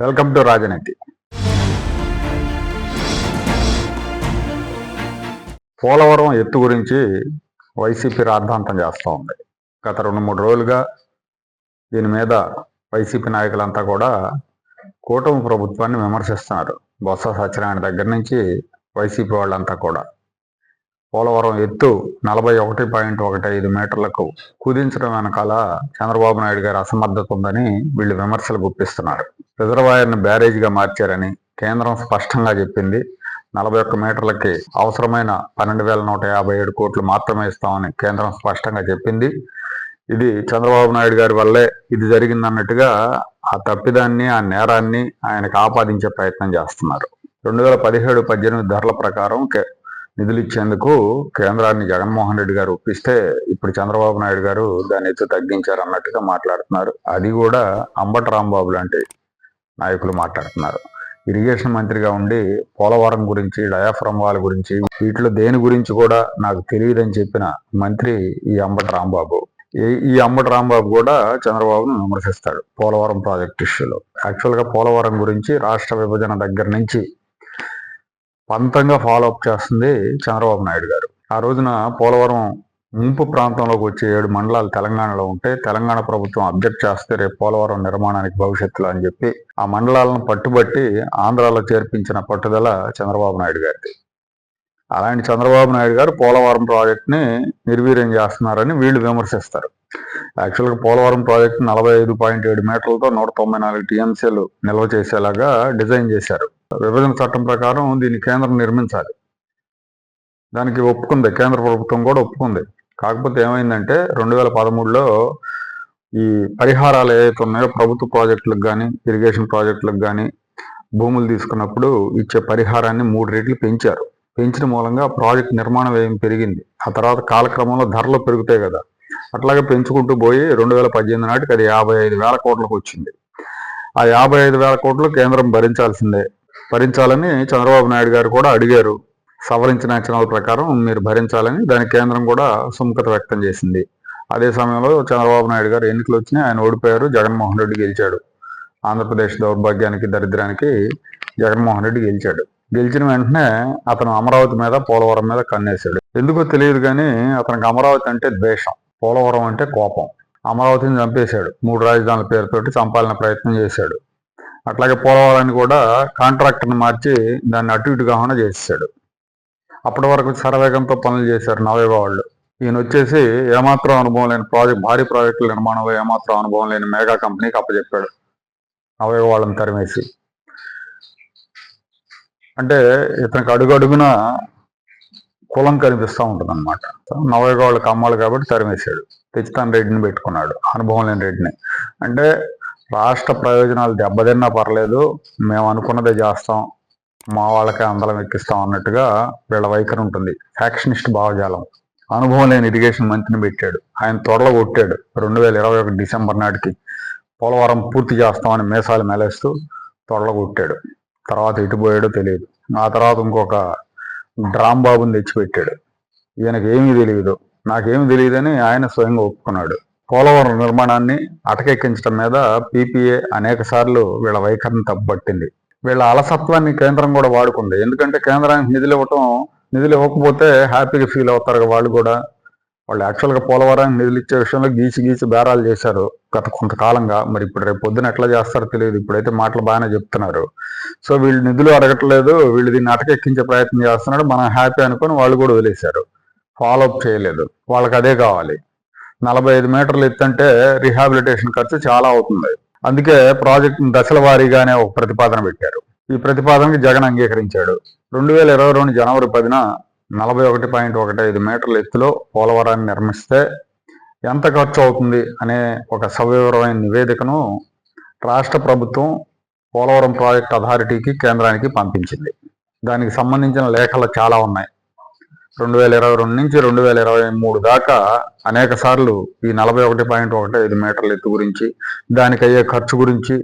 Welcome to రాజనీతి. పోలవరం ఎత్తు గురించి వైసీపీ రాద్ధాంతం చేస్తూ ఉంది. గత రెండు మూడు రోజులుగా దీని మీద వైసీపీ నాయకులంతా కూడా కూటమి ప్రభుత్వాన్ని విమర్శిస్తున్నారు. బొత్స సత్యనారాయణ దగ్గర నుంచి వైసీపీ వాళ్ళంతా కూడా. పోలవరం ఎత్తు నలభై ఒకటి పాయింట్ ఒకటి ఐదు మీటర్లకు కుదించడం వెనకాల చంద్రబాబు నాయుడు గారి అసమర్థత ఉందని వీళ్ళు విమర్శలు గుప్పిస్తున్నారు. రిజర్వాయర్ను బ్యారేజ్గా మార్చారని కేంద్రం స్పష్టంగా చెప్పింది. నలభై ఒక్క మీటర్లకి అవసరమైన పన్నెండు వేల నూట యాభై ఏడు కోట్లు మాత్రమే ఇస్తామని కేంద్రం స్పష్టంగా చెప్పింది. ఇది చంద్రబాబు నాయుడు గారి వల్లే ఇది జరిగిందన్నట్టుగా ఆ తప్పిదాన్ని ఆ నేరాన్ని ఆయనకు ఆపాదించే ప్రయత్నం చేస్తున్నారు. రెండు వేల పదిహేడు పద్దెనిమిది ధరల ప్రకారం కే- నిధులు ఇచ్చేందుకు కేంద్రాన్ని జగన్మోహన్ రెడ్డి గారు ఒప్పిస్తే ఇప్పుడు చంద్రబాబు నాయుడు గారు దాన్ని ఎత్తు తగ్గించారు అన్నట్టుగా మాట్లాడుతున్నారు. అది కూడా అంబట రాంబాబు లాంటి నాయకులు మాట్లాడుతున్నారు. ఇరిగేషన్ మంత్రిగా ఉండి పోలవరం గురించి డయాఫ్రమ్ వాల్ గురించి వీటిలో దేని గురించి కూడా నాకు తెలియదని చెప్పిన మంత్రి ఈ అంబటి రాంబాబు. ఈ- ఈ అంబటి రాంబాబు కూడా చంద్రబాబును విమర్శిస్తాడు పోలవరం ప్రాజెక్ట్ ఇష్యూలో. యాక్చువల్గా పోలవరం గురించి రాష్ట్ర విభజన దగ్గర నుంచి పంతంగా ఫాలో అప్ చేస్తుంది చంద్రబాబు నాయుడు గారు. ఆ రోజున పోలవరం ముంపు ప్రాంతంలోకి వచ్చే ఏడు మండలాలు తెలంగాణలో ఉంటే తెలంగాణ ప్రభుత్వం అబ్జెక్ట్ చేస్తే రేపు పోలవరం నిర్మాణానికి భవిష్యత్తులో అని చెప్పి ఆ మండలాలను పట్టుబట్టి ఆంధ్రాలో చేర్పించిన పట్టుదల చంద్రబాబు నాయుడు గారిది. అలాంటి చంద్రబాబు నాయుడు గారు పోలవరం ప్రాజెక్ట్ని నిర్వీర్యం చేస్తున్నారని వీళ్ళు విమర్శిస్తారు. యాక్చువల్గా పోలవరం ప్రాజెక్ట్ నలభై ఐదు పాయింట్ ఏడు మీటర్లతో నూట తొంభై నాలుగు టీఎంసీలు నిల్వ చేసేలాగా డిజైన్ చేశారు. విభజన చట్టం ప్రకారం దీన్ని కేంద్రం నిర్మించాలి. దానికి ఒప్పుకుంది కేంద్ర ప్రభుత్వం కూడా ఒప్పుకుంది. కాకపోతే ఏమైందంటే రెండు వేల పదమూడులో ఈ పరిహారాలు ఏవైతే ఉన్నాయో ప్రభుత్వ ప్రాజెక్టులకు కానీ ఇరిగేషన్ ప్రాజెక్టులకు కానీ భూములు తీసుకున్నప్పుడు ఇచ్చే పరిహారాన్ని మూడు రెట్లు పెంచారు. పెంచిన మూలంగా ప్రాజెక్ట్ నిర్మాణ వ్యయం పెరిగింది. ఆ తర్వాత కాలక్రమంలో ధరలు పెరుగుతాయి కదా. అట్లాగే పెంచుకుంటూ పోయి రెండు వేల పద్దెనిమిది నాటికి అది యాభై ఐదు వేల కోట్లకు వచ్చింది. ఆ యాభై ఐదు వేల కోట్లు కేంద్రం భరించాల్సిందే. భరించాలని చంద్రబాబు నాయుడు గారు కూడా అడిగారు. సవరించిన అంచనాల ప్రకారం మీరు భరించాలని దాని కేంద్రం కూడా సుముఖత వ్యక్తం చేసింది. అదే సమయంలో చంద్రబాబు నాయుడు గారు ఎన్నికలు వచ్చినాయి ఆయన ఓడిపోయారు జగన్మోహన్ రెడ్డి గెలిచాడు. ఆంధ్రప్రదేశ్ దౌర్భాగ్యానికి దరిద్రానికి జగన్మోహన్ రెడ్డి గెలిచాడు. గెలిచిన వెంటనే అతను అమరావతి మీద పోలవరం మీద కన్నేశాడు. ఎందుకో తెలియదు కానీ అతనికి అమరావతి అంటే ద్వేషం. పోలవరం అంటే కోపం. అమరావతిని చంపేశాడు. మూడు రాజధానుల పేరుతోటి చంపాలనే ప్రయత్నం చేశాడు. అట్లాగే పోలవరాన్ని కూడా కాంట్రాక్టర్ని మార్చి దాన్ని అటు ఇటు కాకుండా చేసేసాడు అప్పటి వరకు శరవేగంతో పనులు చేశారు నవేగా వాళ్ళు. ఈయన వచ్చేసి ఏమాత్రం అనుభవం లేని ప్రాజెక్ట్ భారీ ప్రాజెక్టుల నిర్మాణంలో ఏమాత్రం అనుభవం లేని మెగా కంపెనీకి అప్పచెప్పాడు నవేగా వాళ్ళని తరిమేసి. అంటే ఇతనికి అడుగడుగున కులం కనిపిస్తూ ఉంటుంది అనమాట నవేగా వాళ్ళకి అమ్మాలి కాబట్టి తరిమేశాడు. తెచ్చితాన్ రెడ్డిని పెట్టుకున్నాడు అనుభవం లేని రెడ్డిని. అంటే రాష్ట్ర ప్రయోజనాలు దెబ్బతిన్నా పర్లేదు మేము అనుకున్నదే చేస్తాం మా వాళ్ళకే అందలం ఎక్కిస్తాం అన్నట్టుగా వీళ్ళ వైఖరి ఉంటుంది. ఫ్యాక్షనిస్ట్ భావజాలం. అనుభవం లేని ఇరిగేషన్ మంత్రిని పెట్టాడు. ఆయన త్వరలో కొట్టాడు. రెండు వేల ఇరవై ఒకటి డిసెంబర్ నాటికి పోలవరం పూర్తి చేస్తామని మేసాలు మెలేస్తూ త్వరలో కొట్టాడు. తర్వాత ఇటుపోయాడో తెలియదు. ఆ తర్వాత ఇంకొక డ్రామ్ బాబుని తెచ్చిపెట్టాడు. ఈయనకి ఏమీ తెలియదు నాకేమీ తెలియదని ఆయన స్వయంగా ఒప్పుకున్నాడు. పోలవరం నిర్మాణాన్ని అటకెక్కించడం మీద పీపీఏ అనేక సార్లు వీళ్ళ వైఖరిని తప్పుపట్టింది. వీళ్ళ అలసత్వాన్ని కేంద్రం కూడా వాడుకుంది. ఎందుకంటే కేంద్రానికి నిధులు ఇవ్వటం నిధులు ఇవ్వకపోతే హ్యాపీగా ఫీల్ అవుతారు వాళ్ళు కూడా. వాళ్ళు యాక్చువల్గా పోలవరానికి నిధులు ఇచ్చే విషయంలో గీచి గీచి బేరాలు చేశారు గత కొంతకాలంగా. మరి ఇప్పుడు రేపు పొద్దున ఎట్లా చేస్తారో తెలియదు. ఇప్పుడైతే మాటలు బాగానే చెప్తున్నారు. సో వీళ్ళు నిధులు అడగట్లేదు. వీళ్ళు దీన్ని అటకెక్కించే ప్రయత్నం చేస్తున్నాడు మనం హ్యాపీ అనుకొని వాళ్ళు కూడా వదిలేశారు. ఫాలో అప్ చేయలేదు. వాళ్ళకి అదే కావాలి. నలభై ఐదు మీటర్లు ఎత్తంటే రిహాబిలిటేషన్ ఖర్చు చాలా అవుతుంది. అందుకే ప్రాజెక్ట్ దశల వారీగానే ఒక ప్రతిపాదన పెట్టారు. ఈ ప్రతిపాదనకి జగన్ అంగీకరించాడు. రెండు వేల ఇరవై రెండు జనవరి పదిన నలభై ఒకటి పాయింట్ ఒకటి ఐదు మీటర్ల ఎత్తులో పోలవరాన్ని నిర్మిస్తే ఎంత ఖర్చు అవుతుంది అనే ఒక సవివరమైన నివేదికను రాష్ట్ర ప్రభుత్వం పోలవరం ప్రాజెక్ట్ అథారిటీకి కేంద్రానికి పంపించింది. దానికి సంబంధించిన లేఖలు చాలా ఉన్నాయి. రెండు వేల ఇరవై రెండు నుంచి రెండు వేల ఇరవై మూడు దాకా అనేక సార్లు ఈ నలభై ఒకటి పాయింట్ ఒకటి ఐదు మీటర్ల ఎత్తు గురించి దానికి అయ్యే ఖర్చు గురించి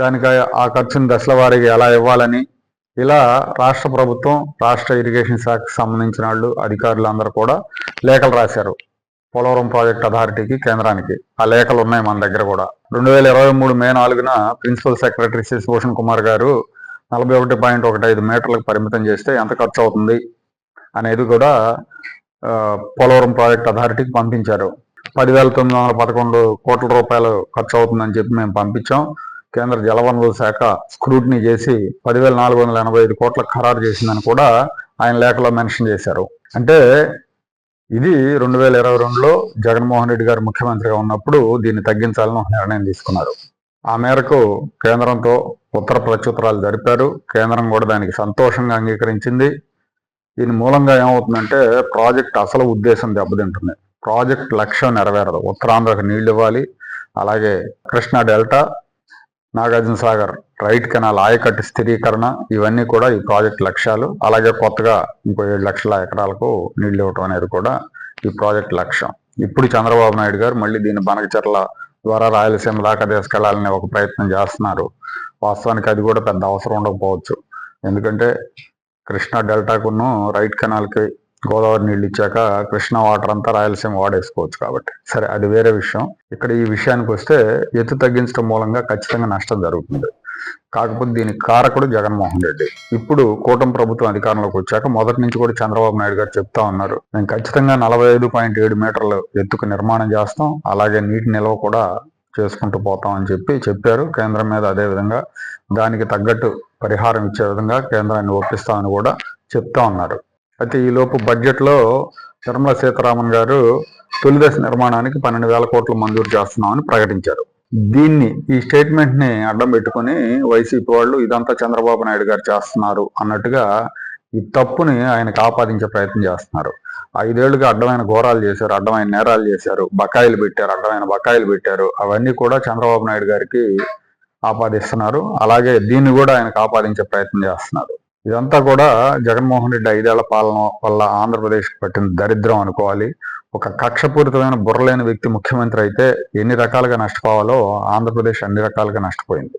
దానికి ఆ ఖర్చుని దశల వారీగా ఎలా ఇవ్వాలని ఇలా రాష్ట్ర ప్రభుత్వం రాష్ట్ర ఇరిగేషన్ శాఖకు సంబంధించిన వాళ్ళు అధికారులు అందరూ కూడా లేఖలు రాశారు. పోలవరం ప్రాజెక్ట్ అథారిటీకి కేంద్రానికి. ఆ లేఖలు ఉన్నాయి మన దగ్గర కూడా. రెండు వేల ఇరవై మూడు మే నాలుగున ప్రిన్సిపల్ సెక్రటరీ శశిభూషణ్ కుమార్ గారు నలభై ఒకటి పాయింట్ ఒకటి ఐదు మీటర్లకు పరిమితం చేస్తే ఎంత ఖర్చు అవుతుంది? అనేది కూడా పోలవరం ప్రాజెక్ట్ అథారిటీకి పంపించారు. పదివేల తొమ్మిది వందల పదకొండు కోట్ల రూపాయలు ఖర్చు అవుతుందని చెప్పి మేము పంపించాం. కేంద్ర జలవనరుల శాఖ స్క్రూటినీ చేసి పదివేల నాలుగు వందల ఎనభై ఐదు కోట్ల ఖరారు చేసిందని కూడా ఆయన లేఖలో మెన్షన్ చేశారు. అంటే ఇది రెండు వేల ఇరవై రెండులో జగన్మోహన్ రెడ్డి గారు ముఖ్యమంత్రిగా ఉన్నప్పుడు దీన్ని తగ్గించాలని ఒక నిర్ణయం తీసుకున్నారు. ఆ మేరకు కేంద్రంతో ఉత్తర ప్రత్యుత్తరాలు జరిపారు. కేంద్రం కూడా దానికి సంతోషంగా అంగీకరించింది. దీని మూలంగా ఏమవుతుందంటే ప్రాజెక్ట్ అసలు ఉద్దేశం దెబ్బతింటుంది. ప్రాజెక్ట్ లక్ష్యం నెరవేరదు. ఉత్తరాంధ్రకు నీళ్ళు ఇవ్వాలి. అలాగే Krishna delta Nagarjuna Sagar right canal ఆయకట్టు స్థిరీకరణ ఇవన్నీ కూడా ఈ ప్రాజెక్ట్ లక్ష్యాలు. అలాగే కొత్తగా ఇంకో ఏడు లక్షల ఎకరాలకు నీళ్ళు ఇవ్వటం అనేది కూడా ఈ ప్రాజెక్ట్ లక్ష్యం. ఇప్పుడు చంద్రబాబు నాయుడు గారు మళ్ళీ దీన్ని బనకచర్ల ద్వారా రాయలసీమ దాకా తీసుకెళ్ళాలనే ఒక ప్రయత్నం చేస్తున్నారు. వాస్తవానికి అది కూడా పెద్ద అవసరం ఉండకపోవచ్చు. ఎందుకంటే కృష్ణా డెల్టాకును రైట్ కెనాల్కి గోదావరి నీళ్ళు ఇచ్చాక కృష్ణా వాటర్ అంతా రాయలసీమ వాడేసుకోవచ్చు కాబట్టి. సరే అది వేరే విషయం. ఇక్కడ ఈ విషయానికి వస్తే ఎత్తు తగ్గించడం మూలంగా ఖచ్చితంగా నష్టం జరుగుతుంది. కాకపోతే దీనికి కారకుడు జగన్మోహన్ రెడ్డి. ఇప్పుడు కూటమి ప్రభుత్వం అధికారంలోకి వచ్చాక మొదటి నుంచి కూడా చంద్రబాబు నాయుడు గారు చెప్తా ఉన్నారు. మేము ఖచ్చితంగా నలభై ఐదు పాయింట్ ఏడు మీటర్లు ఎత్తుకు నిర్మాణం చేస్తాం. అలాగే నీటి నిల్వ కూడా చేసుకుంటూ పోతామని చెప్పి చెప్పారు. కేంద్రం మీద అదే విధంగా దానికి తగ్గట్టు పరిహారం ఇచ్చే విధంగా కేంద్రాన్ని ఒప్పిస్తామని కూడా చెప్తా ఉన్నారు. అయితే ఈ లోపు నిర్మలా సీతారామన్ గారు తొలిదశ నిర్మాణానికి పన్నెండు వేల కోట్లు మంజూరు చేస్తున్నామని ప్రకటించారు. దీన్ని ఈ స్టేట్మెంట్ని అడ్డం పెట్టుకుని వైసీపీ వాళ్ళు ఇదంతా చంద్రబాబు నాయుడు గారు చేస్తున్నారు అన్నట్టుగా ఈ తప్పుని ఆయనకు ఆపాదించే ప్రయత్నం చేస్తున్నారు. ఐదేళ్ళుగా అడ్డమైన ఘోరాలు చేశారు అడ్డమైన నేరాలు చేశారు బకాయిలు పెట్టారు అడ్డమైన బకాయిలు పెట్టారు. అవన్నీ కూడా చంద్రబాబు నాయుడు గారికి ఆపాదిస్తున్నారు. అలాగే దీన్ని కూడా ఆయనకు ఆపాదించే ప్రయత్నం చేస్తున్నారు. ఇదంతా కూడా జగన్మోహన్ రెడ్డి ఐదేళ్ళ పాలన వల్ల ఆంధ్రప్రదేశ్ పట్టిన దరిద్రం అనుకోవాలి. ఒక కక్షపూరితమైన బుర్రలేని వ్యక్తి ముఖ్యమంత్రి అయితే ఎన్ని రకాలుగా నష్టపోవాలో ఆంధ్రప్రదేశ్ అన్ని రకాలుగా నష్టపోయింది.